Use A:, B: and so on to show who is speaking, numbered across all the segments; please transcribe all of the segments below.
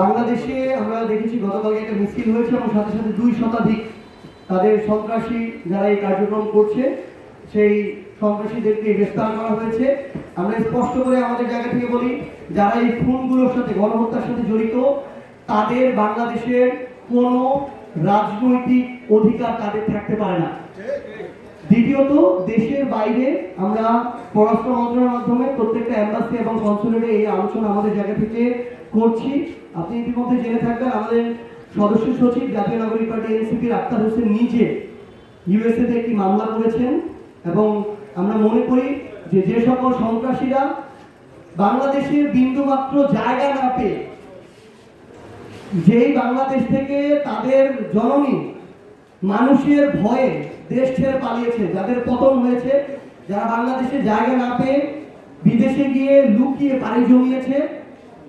A: বাংলাদেশে আমরা দেখেছি গতকালকে একটা মিছিল হয়েছে এবং সাথে সাথে দুই শতাধিক তাদের সন্ত্রাসী যারা এই কার্যক্রম করছে, সেই সন্ত্রাসীদেরকে গ্রেফতার করা হয়েছে। আমরা স্পষ্ট করে আমাদের জায়গা থেকে বলি, যারা এই খুনগুলোর সাথে, গণহত্যার সাথে জড়িত, তাদের বাংলাদেশের কোনো রাজনৈতিক অধিকার তাদের থাকতে পারে না। দ্বিতীয়ত, দেশের বাইরে আমরা পররাষ্ট্র মন্ত্রণালয়ের মাধ্যমে প্রত্যেকটা এম্বাসি এবং কনসুলেটে এই আলোচনা আমাদের জায়গা থেকে করছি। আপনি ইতিমধ্যে জেনে থাকবেন, আমাদের সদস্য সচিব জাতীয় নাগরিক পার্টি এনসিপির আক্তার হোসেন নিজে ইউএসএ তে একটি মামলা করেছেন এবং আমরা মনে করি যে যে সকল সন্ত্রাসীরা বাংলাদেশের বিন্দুমাত্র জায়গা না পেয়ে, যেই বাংলাদেশ থেকে তাদের জননী মানুষের ভয়ে দেশ ছেড়ে পালিয়েছে। যাদের পতন হয়েছে যারা বাংলাদেশে জায়গা না পেয়ে বিদেশে গিয়ে লুকিয়ে পাড়ি জমিয়েছে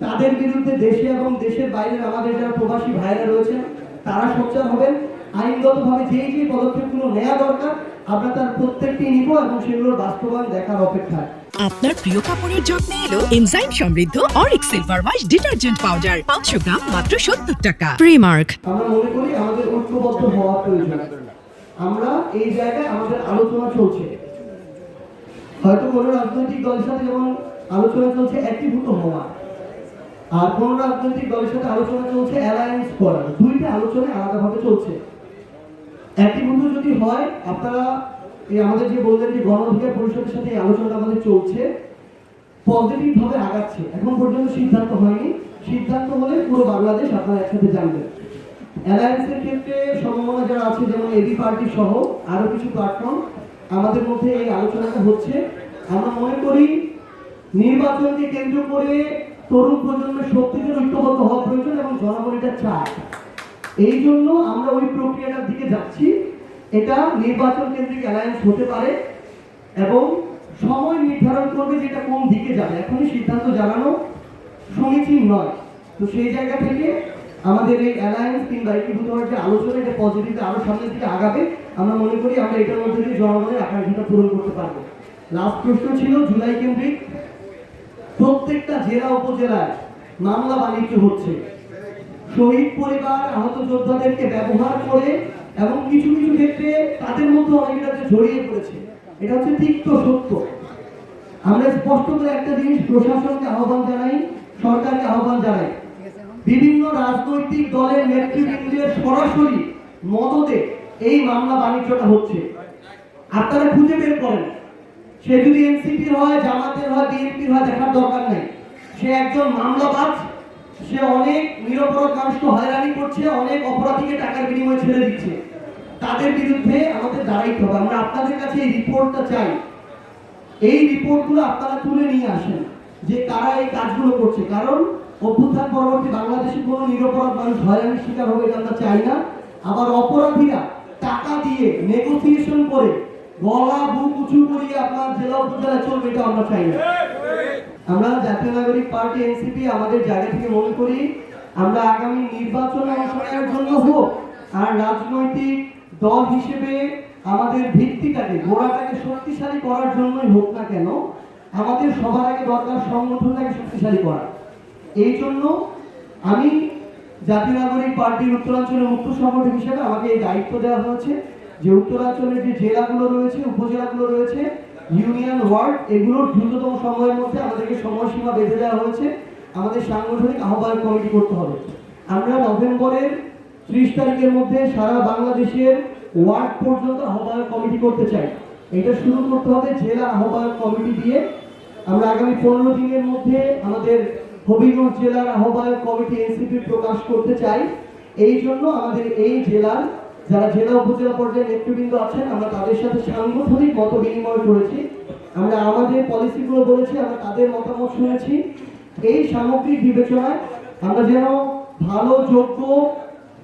A: তাদের বিরুদ্ধে দেশে এবং দেশের বাইরের আমাদের যারা প্রবাসী ভাইরা রয়েছেন তারা সোচ্চার হবেন। আইনগতভাবে যেই যে পদক্ষেপগুলো নেওয়া দরকার আমরা তার প্রত্যেকটি নিব এবং সেগুলোর বাস্তবায়ন দেখার অপেক্ষায়।
B: আপনার প্রিয় কাপড়ের যত্নে এলো এনজাইম সমৃদ্ধ Auric Silver Wash detergent powder পাঁচশো গ্রাম মাত্র সত্তর টাকা। প্রিমার্ক
A: আমরা মনে করি আমাদের ঐক্যবদ্ধ হওয়া প্রয়োজন। আমরা এই জায়গায় আমাদের আলোচনা চলছে। হয়তো কোনো রাজনৈতিক দলের সাথে যেমন আলোচনা চলছে, একীভূত হওয়া। আর কোন রাজনৈতিক দলের সাথে আলোচনা চলছে অ্যালায়েন্স করা। দুইটা আলোচনা আলাদাভাবে চলছে। একীভূত যদি হয়, আপনারা এই আমাদের যে বললেন যে গণ অধিকার পরিষদের সাথে এই আলোচনাটা আমাদের চলছে পজিটিভ ভাবে আগাচ্ছে। এখন পর্যন্ত সিদ্ধান্ত হয়নি। সিদ্ধান্ত হলে পুরো বাংলাদেশ আপনারা একসাথে জানবেন। অ্যালায়েন্সের ক্ষেত্রে সম্ভাবনা যারা আছে, যেমন এবি পার্টি সহ আরও কিছু প্ল্যাটফর্ম আমাদের মধ্যে এই আলোচনাটা হচ্ছে। আমরা মনে করি, নির্বাচনকে কেন্দ্র করে তরুণ প্রজন্মের শক্তিদের ঐক্যবদ্ধ হওয়া প্রয়োজন এবং জনগণ এটা চায়। এই জন্য আমরা ওই প্রক্রিয়াটার দিকে যাচ্ছি। এটা নির্বাচন কেন্দ্রিক অ্যালায়েন্স হতে পারে এবং সময় নির্ধারণ করবে যে এটা কোন দিকে যাবে। এখনই সিদ্ধান্ত জানানো সমীচীন নয়। তো সেই জায়গা থেকে আমাদের এই অ্যালায়েন্স কিংবা একীভূত হওয়ার যে আলোচনা, এটা পজিটিভে আরও সামনের দিকে আগাবে। আমরা মনে করি আমরা এটার মধ্যে দিয়ে জনগণের আকাঙ্ক্ষাটা পূরণ করতে পারব। লাস্ট প্রশ্ন ছিল, জুলাই কেন্দ্রিক প্রত্যেকটা জেলা, উপজেলায় মামলা বাণিজ্য হচ্ছে। শহীদ পরিবার, আহত যোদ্ধাদেরকে ব্যবহার করে এবং কিছু কিছু ক্ষেত্রে তাদের মধ্যে অনেকেটাতে জড়িয়ে পড়েছে। এটা হচ্ছে তিক্ত সত্য। আমরা স্পষ্ট করে একটা জিনিস প্রশাসনকে আহ্বান জানাই, সরকারকে আহ্বান জানাই। বিভিন্ন রাজনৈতিক দলের নেতৃবৃন্দের সরাসরি মদতে এই মামলা বাণিজ্যটা হচ্ছে। আপনারা খুঁজে বের করেন। সে যদি এনসিপির হয়, জামাতের হয়, বিএনপির হয়, দেখার দরকার নেই। সে একজন মামলাবাজ, সে অনেক নিরপরাধ মানুষকে হয়রানি করছে, অনেক অপরাধীকে টাকার বিনিময়ে ছেড়ে দিচ্ছে। তাদের বিরুদ্ধে আমাদের দাঁড়াইতে হবে। আমরা আপনাদের কাছে এই রিপোর্টটা চাই। এই রিপোর্টগুলো আপনারা তুলে নিয়ে আসেন যে কারা এই কাজগুলো করছে। কারণ অভ্যুত্থান পরবর্তী বাংলাদেশে কোনো নিরপরাধ মানুষ হয়রানির শিকার হবে এটা আমরা চাই না। আবার অপরাধীরা টাকা দিয়ে নেগোসিয়েশন করে গলা, বুক উঁচু করিয়ে আপনার জেলা উপজেলায় চলবে, এটা আমরা চাই না। আমরা জাতীয় নাগরিক পার্টি, এনসিপি, আমাদের জায়গা থেকে মনে করি আমরা আগামী নির্বাচনে অংশ নেওয়ার জন্য হোক আর রাজনৈতিক দল হিসেবে আমাদের ভিত্তিটাকে, গোড়াটাকে শক্তিশালী করার জন্যই হোক না কেন, আমাদের সবার আগে দরকার সংগঠনটাকে শক্তিশালী করা। এই জন্য আমি জাতীয় নাগরিক পার্টির উত্তরাঞ্চলের মুখ্য সংগঠক হিসেবে আমাকে এই দায়িত্ব দেওয়া হয়েছে যে উত্তরাঞ্চলের যে জেলাগুলো রয়েছে, উপজেলাগুলো রয়েছে, ইউনিয়ন, ওয়ার্ড, এগুলোর দ্রুততম সময়ের মধ্যে আমাদেরকে সময়সীমা বেঁধে দেওয়া হয়েছে। আমাদের সাংগঠনিক আহ্বায়ক কমিটি করতে হবে। আমরা নভেম্বরের ত্রিশ তারিখের মধ্যে সারা বাংলাদেশের ওয়ার্ড পর্যন্ত আহ্বায়ক কমিটি করতে চাই। এটা শুরু করতে হবে জেলা আহ্বায়ক কমিটি দিয়ে। আমরা আগামী পনেরো দিনের মধ্যে আমাদের হবিগঞ্জ জেলার আহ্বায়ক কমিটি এনসিপি প্রকাশ করতে চাই। এই জন্য আমাদের এই জেলার যারা জেলা উপজেলা পর্যায়ে নেতৃবৃন্দ আছেন, আমরা তাদের সাথে সাংগঠনিক মত বিনিময় করেছি। আমরা আমাদের পলিসিগুলো বলেছি, আমরা তাদের মতামত শুনেছি। এই সামগ্রিক বিবেচনায় আমরা যেন ভালো, যোগ্য,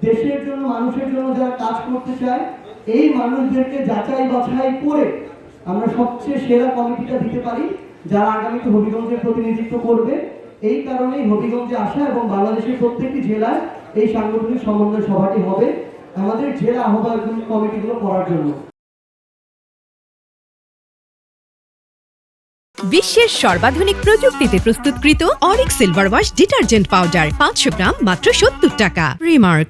A: দেশের জন্য, মানুষের জন্য যারা কাজ করতে চায়, এই মানুষদেরকে যাচাই বাছাই করে আমরা সবচেয়ে সেরা কমিটিটা দিতে পারি, যারা আগামীতে হবিগঞ্জের প্রতিনিধিত্ব করবে। এই কারণেই হবিগঞ্জে আসা এবং বাংলাদেশের প্রত্যেকটি জেলায় এই সাংগঠনিক সমন্বয় সভাটি হবে আমাদের জেলা আহ্বায়ক কমিটিগুলো করার জন্য।
B: বিশ্বের সর্বাধুনিক প্রযুক্তিতে প্রস্তুতকৃত Auric Silver Wash detergent powder পাঁচশো গ্রাম মাত্র সত্তর টাকা। রিমার্ক